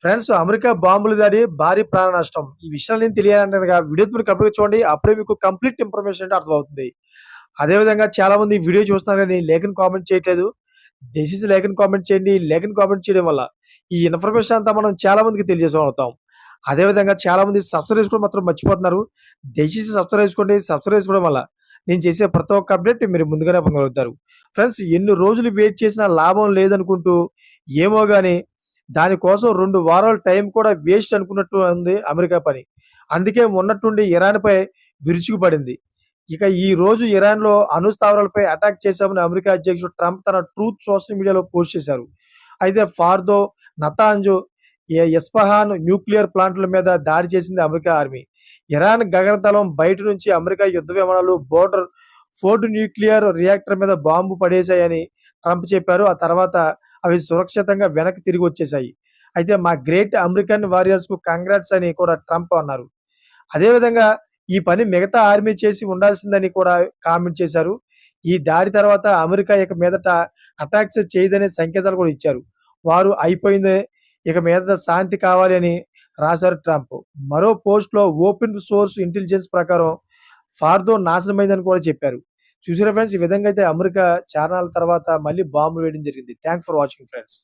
Friends America బాంబులు దాడి భారీ ప్రాణ నష్టం. ఈ విషయాలు తెలియాలంటే వీడియో మీరు కంప్లీట్ చూడండి. అప్పుడే మీకు కంప్లీట్ ఇన్ఫర్మేషన్ అంటే అర్థమవుతుంది. అదేవిధంగా చాలా మంది వీడియో చూస్తున్నారు కానీ లేఖను కామెంట్ చేయట్లేదు. దయచేసి లేఖను కామెంట్ చేయండి. లేఖను కామెంట్ చేయడం వల్ల ఈ ఇన్ఫర్మేషన్ అంతా మనం చాలా మందికి తెలియజేసుకోగలుగుతాం అదేవిధంగా చాలా మంది సబ్స్క్రైబ్ చేసుకోవడం మాత్రం మర్చిపోతున్నారు. దయచేసి సబ్స్క్రైబ్ చేసుకోండి. సబ్స్క్రైబ్ చేసుకోవడం వల్ల నేను చేసే ప్రతి ఒక్క అప్డేట్ మీరు ముందుగానే పొందగలుగుతారు. ఫ్రెండ్స్ ఎన్ని రోజులు వెయిట్ చేసినా లాభం లేదనుకుంటూ ఏమో కానీ దానికోసం రెండు వారాల టైం కూడా వేస్ట్ అనుకున్నట్టు ఉంది అమెరికా పని. అందుకే ఉన్నట్టుండి ఇరాన్పై విరుచుకుపడింది. ఇక ఈ రోజు ఇరాన్లో అణుస్థావరాలపై అటాక్ చేశామని అమెరికా అధ్యక్షుడు ట్రంప్ తన ట్రూత్ సోషల్ మీడియాలో పోస్ట్ చేశారు. అయితే ఫార్దో నతాంజో ఎస్పహాన్ న్యూక్లియర్ ప్లాంట్ల మీద దాడి చేసింది అమెరికా ఆర్మీ. ఇరాన్ గగనతలం బయట నుంచి అమెరికా యుద్ధ విమానాలు బోర్డర్ ఫోర్డ్ న్యూక్లియర్ రియాక్టర్ మీద బాంబు పడేశాయని ట్రంప్ చెప్పారు. ఆ తర్వాత అవి సురక్షితంగా వెనక్కి తిరిగి వచ్చేసాయి అయితే మా గ్రేట్ అమెరికన్ వారియర్స్కు కంగ్రాట్స్ అని కూడా ట్రంప్ అన్నారు. అదేవిధంగా ఈ పని మిగతా ఆర్మీ చేసి ఉండాల్సిందని కూడా కామెంట్ చేశారు. ఈ దాడి తర్వాత అమెరికా ఇక మీదట అటాక్స్ చేయదనే సంకేతాలు కూడా ఇచ్చారు. వారు అయిపోయింది ఇక మీదట శాంతి కావాలి అని రాశారు ట్రంప్. మరో పోస్ట్లో ఓపెన్ సోర్స్ ఇంటెలిజెన్స్ ప్రకారం ఫార్దో నాశనమైందని కూడా చెప్పారు. చూసారా ఫ్రెండ్స్ ఈ విధంగా అయితే అమెరికా చారణాల తర్వాత మళ్ళీ బాంబు వేయడం జరిగింది. Thanks for watching friends